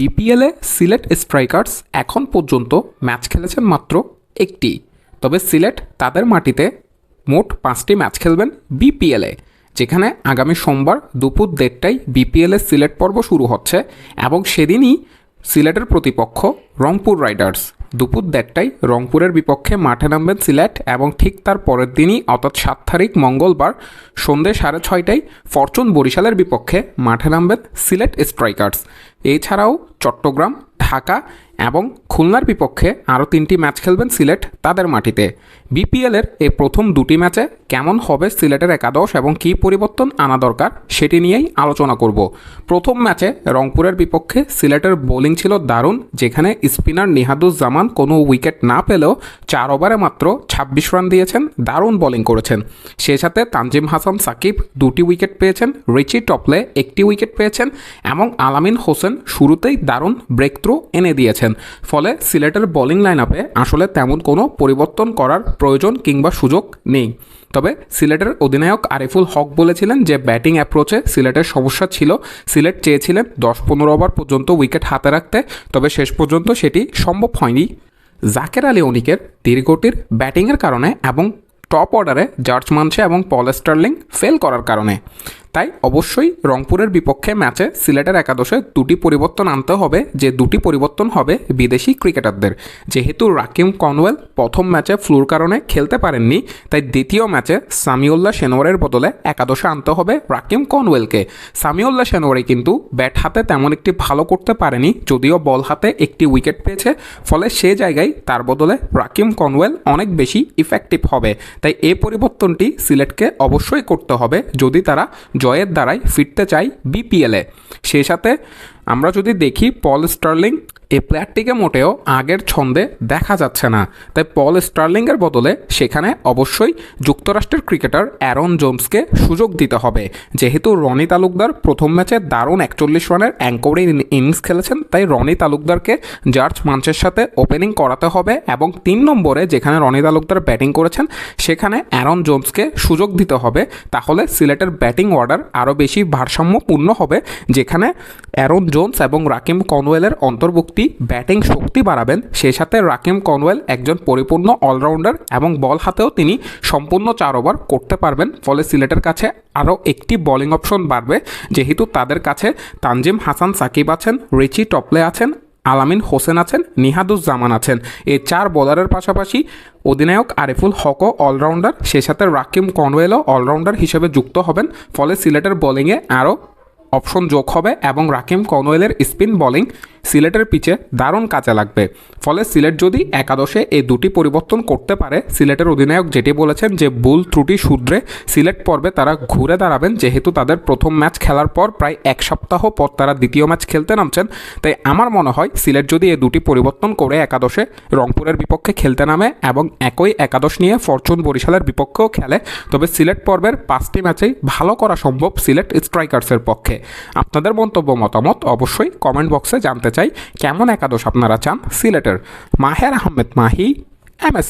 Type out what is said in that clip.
বিপিএলে সিলেট স্ট্রাইকার্স এখন পর্যন্ত ম্যাচ খেলেছেন মাত্র একটি। তবে সিলেট তাদের মাটিতে মোট পাঁচটি ম্যাচ খেলবেন বিপিএলে যেখানে আগামী সোমবার দুপুর দেড়টায় বিপিএলের সিলেট পর্ব শুরু হচ্ছে এবং সেদিনই সিলেটের প্রতিপক্ষ রংপুর রাইডার্স। দুপুর দেড়টায় রংপুরের বিপক্ষে মাঠে নামবেন সিলেট এবং ঠিক তার পরের দিনই, অর্থাৎ সাত তারিখ মঙ্গলবার সন্ধ্যে সাড়ে ছয়টায় ফরচুন বরিশালের বিপক্ষে মাঠে নামবেন সিলেট স্ট্রাইকার্স। এছাড়াও চট্টগ্রাম, ঢাকা এবং খুলনার বিপক্ষে আরও তিনটি ম্যাচ খেলবেন সিলেট তাদের মাটিতে। বিপিএলের এই প্রথম দুটি ম্যাচে কেমন হবে সিলেটের একাদশ এবং কী পরিবর্তন আনা দরকার সেটি নিয়েই আলোচনা করব। প্রথম ম্যাচে রংপুরের বিপক্ষে সিলেটের বোলিং ছিল দারুণ, যেখানে স্পিনার নিহাদুজ্জামান কোনো উইকেট না পেলেও চার ওভারে মাত্র ছাব্বিশ রান দিয়েছেন, দারুণ বোলিং করেছেন। সেই সাথে তানজিম হাসান সাকিব দুটি উইকেট পেয়েছেন, রিচি টপলে একটি উইকেট পেয়েছেন এবং আলামিন হোসেন শুরুতেই দারুণ ব্রেক থ্রু এনে দিয়েছেন। ফলে সিলেটের বোলিং লাইন আপে আসলে তেমন কোনো পরিবর্তন করার প্রয়োজন কিংবা সুযোগ নেই। তবে সিলেটের অধিনায়ক আরিফুল হক বলেছিলেন যে ব্যাটিং অ্যাপ্রোচে সিলেটের সমস্যা ছিল। সিলেট চেয়েছিলেন দশ পনেরো ওভার পর্যন্ত উইকেট হাতে রাখতে, তবে শেষ পর্যন্ত সেটি সম্ভব হয়নি। জাকের আলী অনিকের দীর্ঘটির ব্যাটিংয়ের কারণে এবং টপ অর্ডারে জর্জ মানছে এবং পল স্টার্লিং ফেল করার কারণে। তাই অবশ্যই রংপুরের বিপক্ষে ম্যাচে সিলেটের একাদশে দুটি পরিবর্তন আনতে হবে, যে দুটি পরিবর্তন হবে বিদেশি ক্রিকেটারদের। যেহেতু রাকিম কনওয়েল প্রথম ম্যাচে ফ্লুর কারণে খেলতে পারেননি, তাই দ্বিতীয় ম্যাচে সামিউল্লাহ সেনোয়ারের বদলে একাদশে আনতে হবে রাকিম কনওয়েলকে সামিউল্লাহ সেনোয়ারি কিন্তু ব্যাট হাতে তেমন একটি ভালো করতে পারেনি, যদিও বল হাতে একটি উইকেট পেয়েছে, ফলে সে জায়গায় তার বদলে রাকিম কনওয়েল অনেক বেশি ইফেক্টিভ হবে। তাই এ পরিবর্তনটি সিলেটকে অবশ্যই করতে হবে, যদি তারা জয়ের দ্বারাই ফিরতে চাই বিপিএলে সেই সাথে আমরা যদি দেখি পল স্টার্লিং এই প্লেয়ারটিকে মোটেও আগের ছন্দে দেখা যাচ্ছে না। তাই পল স্টার্লিংয়ের বদলে সেখানে অবশ্যই যুক্তরাষ্ট্রের ক্রিকেটার অ্যারন জোমসকে সুযোগ দিতে হবে। যেহেতু রনি তালুকদার প্রথম ম্যাচে দারুণ একচল্লিশ রানের অ্যাঙ্কোরিং ইনিংস খেলেছেন, তাই রনি তালুকদারকে জার্জ মাঞ্চের সাথে ওপেনিং করাতে হবে এবং তিন নম্বরে যেখানে রনি তালুকদার ব্যাটিং করেছেন, সেখানে অ্যারন জোমসকে সুযোগ দিতে হবে। তাহলে সিলেটের ব্যাটিং অর্ডার আরও বেশি ভারসাম্যপূর্ণ হবে, যেখানে অ্যারন জোন্স এবং রাকিম কনওয়েলের অন্তর্ভুক্তি, ব্যাটিং শক্তি বাড়াবেন। সেই সাথে রাকিম কনওয়েল একজন পরিপূর্ণ অলরাউন্ডার এবং বল হাতেও তিনি সম্পূর্ণ চার ওভার করতে পারবেন। ফলে সিলেটের কাছে আরও একটি বোলিং অপশন বাড়বে। যেহেতু তাদের কাছে তানজিম হাসান সাকিব আছেন, রিচি টপলে আছেন, আলামিন হোসেন আছেন, নিহাদুজ্জামান আছেন। এই চার বোলারের পাশাপাশি অধিনায়ক আরিফুল হকও অলরাউন্ডার। সেই সাথে রাকিম কনওয়েলও অলরাউন্ডার হিসেবে যুক্ত হবেন। ফলে সিলেটের বোলিংয়ে আরও অপশন যোগ হবে এবং রাকিম কনওয়েলের স্পিন বোলিং সিলেটের পিচে দারুণ কাজে লাগবে। ফলে সিলেট যদি একাদশে এই দুটি পরিবর্তন করতে পারে, সিলেটের অধিনায়ক যেটি বলেছেন যে ভুল ত্রুটি শুধরে সিলেট পর্বে তারা ঘুরে দাঁড়াবেন, যেহেতু তাদের প্রথম ম্যাচ খেলার পর প্রায় এক সপ্তাহ পর তারা দ্বিতীয় ম্যাচ খেলতে নামছেন। তাই আমার মনে হয় সিলেট যদি এই দুটি পরিবর্তন করে একাদশে রংপুরের বিপক্ষে খেলতে নামে এবং একই একাদশ নিয়ে ফরচুন বরিশালের বিপক্ষেও খেলে, তবে সিলেট পর্বের পাঁচটি ম্যাচেই ভালো করা সম্ভব সিলেট স্ট্রাইকার্সের পক্ষে। আপনাদের মন্তব্য, মতামত অবশ্যই কমেন্ট বক্সে জানতে চাই। কেমন একাদশ আপনারা চান? সিলেটের মাহের আহমেদ মাহি এম এস